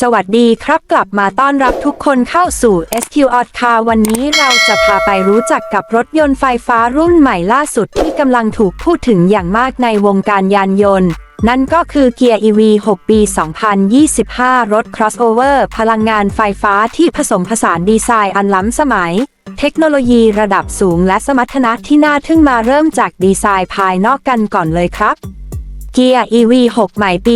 สวัสดีครับกลับมาต้อนรับทุกคนเข้าสู่ SQ o t Car วันนี้เราจะพาไปรู้จักกับรถยนต์ไฟฟ้ารุ่นใหม่ล่าสุดที่กำลังถูกพูดถึงอย่างมากในวงการยานยนต์ นั่นก็คือเกียร์ EV 6 ปี 2025 รถ crossover พลังงานไฟฟ้าที่ผสมผสานดีไซน์อันล้ำสมัย เทคโนโลยีระดับสูงและสมรรถนะที่น่าทึ่งมาเริ่มจากดีไซน์ภายนอกกันก่อนเลยครับ เกียร์ EV 6 ใหม่ปี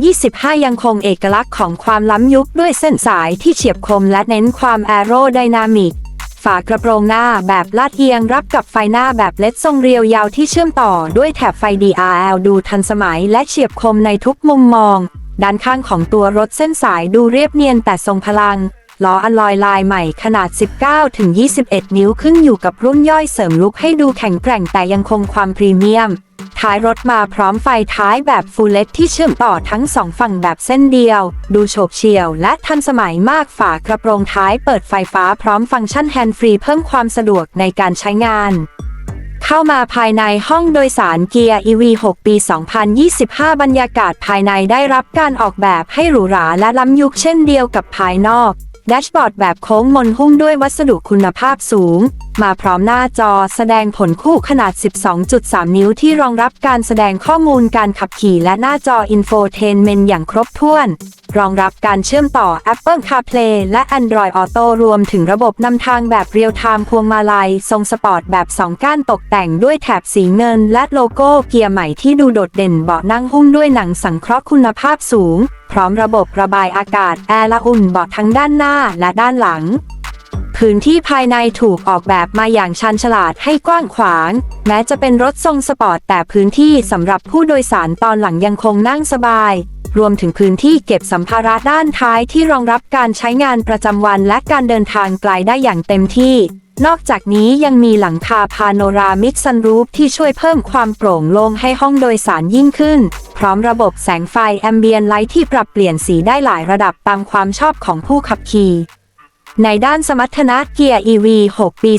2025 ยังคงเอกลักษณ์ของความล้ำยุคด้วยเส้นสายที่เฉียบคมและเน้นความแอโรไดนามิก ฝากระโปรงหน้าแบบลาดเอียงรับกับไฟหน้าแบบเล็ดทรงเรียวยาวที่เชื่อมต่อด้วยแถบไฟ DRL ดูทันสมัยและเฉียบคมในทุกมุมมอง ด้านข้างของตัวรถเส้นสายดูเรียบเนียนแต่ทรงพลังล้ออลลอยลายใหม่ขนาด 19-21 นิ้วขึ้นอยู่กับรุ่นย่อยเสริมลุกให้ดูแข็งแกร่งแต่ยังคงความพรีเมียม ท้ายรถมาพร้อมไฟท้ายแบบฟูลเลตที่เชื่อมต่อทั้งสองฝั่งแบบเส้นเดียว ดูโฉบเฉี่ยวและทันสมัยมากฝากระโปรงท้ายเปิดไฟฟ้าพร้อมฟังก์ชันแฮนด์ฟรีเพิ่มความสะดวกในการใช้งานเข้ามาภายในห้องโดยสารเกียร์ EV 6 ปี 2025 บรรยากาศภายในได้รับการออกแบบให้หรูหราและล้ำยุคเช่นเดียวกับภายนอก แดชบอร์ดแบบโค้งมนหุ้มด้วยวัสดุคุณภาพสูง มาพร้อมหน้าจอแสดงผลคู่ขนาด 12.3 นิ้วที่รองรับการแสดงข้อมูลการขับขี่และหน้าจออินโฟเทนเมนต์อย่างครบถ้วน รองรับการเชื่อมต่อ Apple CarPlay และ Android Auto รวมถึงระบบนำทางแบบเรียลไทม์พวงมาลัย ทรงสปอร์ตแบบ2ก้านตกแต่งด้วยแถบสีเงิน และโลโก้เกียร์ใหม่ที่ดูโดดเด่นเบาะนั่งหุ้มด้วยหนังสังเคราะห์คุณภาพสูง พร้อมระบบระบายอากาศแอร์ละอุ่นเบาะทั้งด้านหน้าและด้านหลังพื้นที่ภายในถูกออกแบบมาอย่างชันฉลาดให้กว้างขวาง แม้จะเป็นรถทรงสปอร์ตแต่พื้นที่สำหรับผู้โดยสารตอนหลังยังคงนั่งสบาย รวมถึงพื้นที่เก็บสัมภาระด้านท้ายที่รองรับการใช้งานประจำวันและการเดินทางไกลได้อย่างเต็มที่ นอกจากนี้ยังมีหลังคาพาโนรามิกซันรูฟที่ช่วยเพิ่มความโปร่งโล่งให้ห้องโดยสารยิ่งขึ้น พร้อมระบบแสงไฟแอมเบียนไลท์ที่ปรับเปลี่ยนสีได้หลายระดับตามความชอบของผู้ขับขี่ในด้านสมรรถนะเกียร์ EV 6 ปี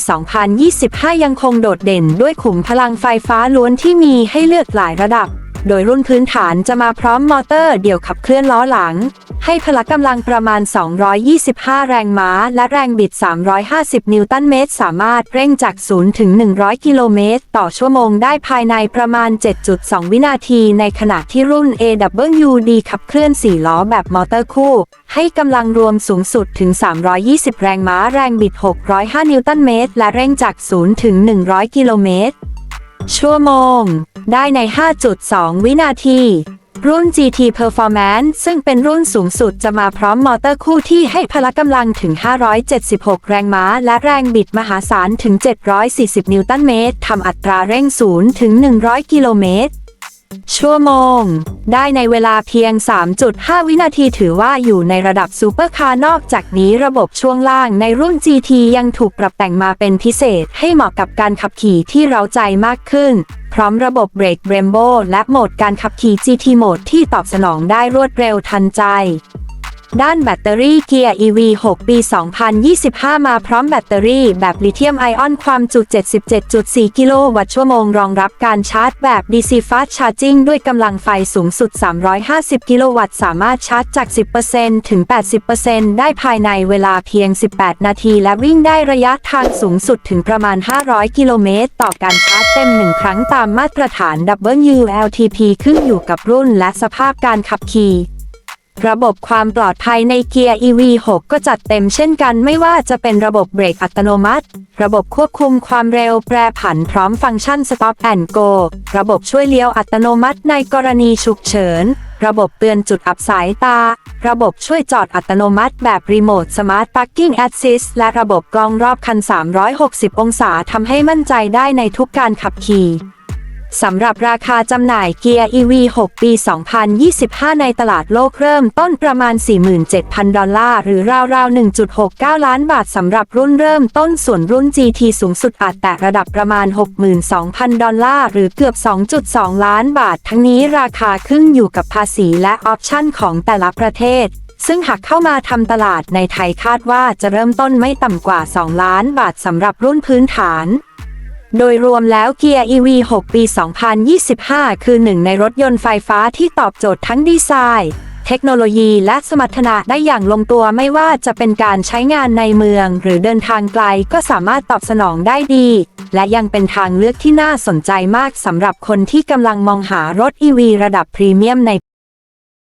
2025 ยังคงโดดเด่นด้วยขุมพลังไฟฟ้าล้วนที่มีให้เลือกหลายระดับ โดยรุ่นพื้นฐานจะมาพร้อมมอเตอร์เดี่ยวขับเคลื่อนล้อหลัง ให้พละกำลังประมาณ 225 แรงม้า และแรงบิด 350 นิวตันเมตร สามารถเร่งจาก 0 ถึง 100 กิโลเมตร ต่อชั่วโมงได้ภายในประมาณ 7.2 วินาที ในขณะที่รุ่น AWD ขับเคลื่อน 4 ล้อแบบมอเตอร์คู่ ให้กำลังรวมสูงสุดถึง 320 แรงม้า แรงบิด 605 นิวตันเมตร และเร่งจาก 0 ถึง 100 กิโลเมตร ชั่วโมง ได้ใน 5.2 วินาที รุ่น GT Performance ซึ่งเป็นรุ่นสูงสุดจะมาพร้อมมอเตอร์คู่ที่ให้พละกำลังถึง 576 แรงม้า และแรงบิดมหาศาลถึง 740 นิวตันเมตรทำอัตราเร่ง 0 ถึง 100 กิโลเมตร ชั่วโมง ได้ในเวลาเพียง 3.5 วินาทีถือว่าอยู่ในระดับซูเปอร์คาร์นอกจากนี้ระบบช่วงล่างในรุ่น GT ยังถูกปรับแต่งมาเป็นพิเศษให้เหมาะกับการขับขี่ที่เราใจมากขึ้น พร้อมระบบเบรกเบรมโบและโหมดการขับขี่ GT โหมดที่ตอบสนองได้รวดเร็วทันใจ ด้านแบตเตอรี่เกียร์ EV 6 ปี 2025 มาพร้อมแบตเตอรี่แบบลิเธียมไอออนความจุ 77.4 กิโลวัตต์ชั่วโมง รองรับการชาร์จแบบ DC Fast Charging ด้วยกำลังไฟสูงสุด 350 กิโลวัตต์ สามารถชาร์จจาก 10%ถึง 80%ได้ภายในเวลาเพียง 18 นาที และวิ่งได้ระยะทางสูงสุดถึงประมาณ 500 กิโลเมตร ต่อการชาร์จเต็ม 1 ครั้งตามมาตรฐาน WLTP ขึ้นอยู่กับรุ่นและสภาพการขับขี่ ระบบความปลอดภัยในเกียร์ EV 6 ก็จัดเต็มเช่นกันไม่ว่าจะเป็นระบบเบรกอัตโนมัติ ระบบควบคุมความเร็วแปรผันพร้อมฟังก์ชัน Stop and Go ระบบช่วยเลี้ยวอัตโนมัติในกรณีฉุกเฉิน ระบบเตือนจุดอับสายตา ระบบช่วยจอดอัตโนมัติแบบรีโมท Smart Parking Assist และระบบกล้องรอบคัน 360 องศาทำให้มั่นใจได้ในทุกการขับขี่ สำหรับราคาจำหน่ายเกียร์ EV 6 ปี 2025 ในตลาดโลกเริ่มต้นประมาณ 47,000 ดอลลาร์ หรือราวๆ 1.69 ล้านบาทสำหรับรุ่นเริ่มต้นส่วนรุ่น GT สูงสุดอาจแตะระดับประมาณ 62,000 ดอลลาร์ หรือเกือบ 2.2 ล้านบาท ทั้งนี้ราคาขึ้นอยู่กับภาษีและออปชั่นของแต่ละประเทศซึ่งหากเข้ามาทำตลาดในไทยคาดว่าจะเริ่มต้นไม่ต่ำกว่า 2 ล้านบาทสำหรับรุ่นพื้นฐาน โดยรวมแล้วเกียร์ EV 6 ปี 2025 คือหนึ่งในรถยนต์ไฟฟ้าที่ตอบโจทย์ทั้งดีไซน์ เทคโนโลยีและสมรรถนะได้อย่างลงตัวไม่ว่าจะเป็นการใช้งานในเมือง หรือเดินทางไกลก็สามารถตอบสนองได้ดี และยังเป็นทางเลือกที่น่าสนใจมากสำหรับคนที่กำลังมองหารถ EV ระดับพรีเมียมใน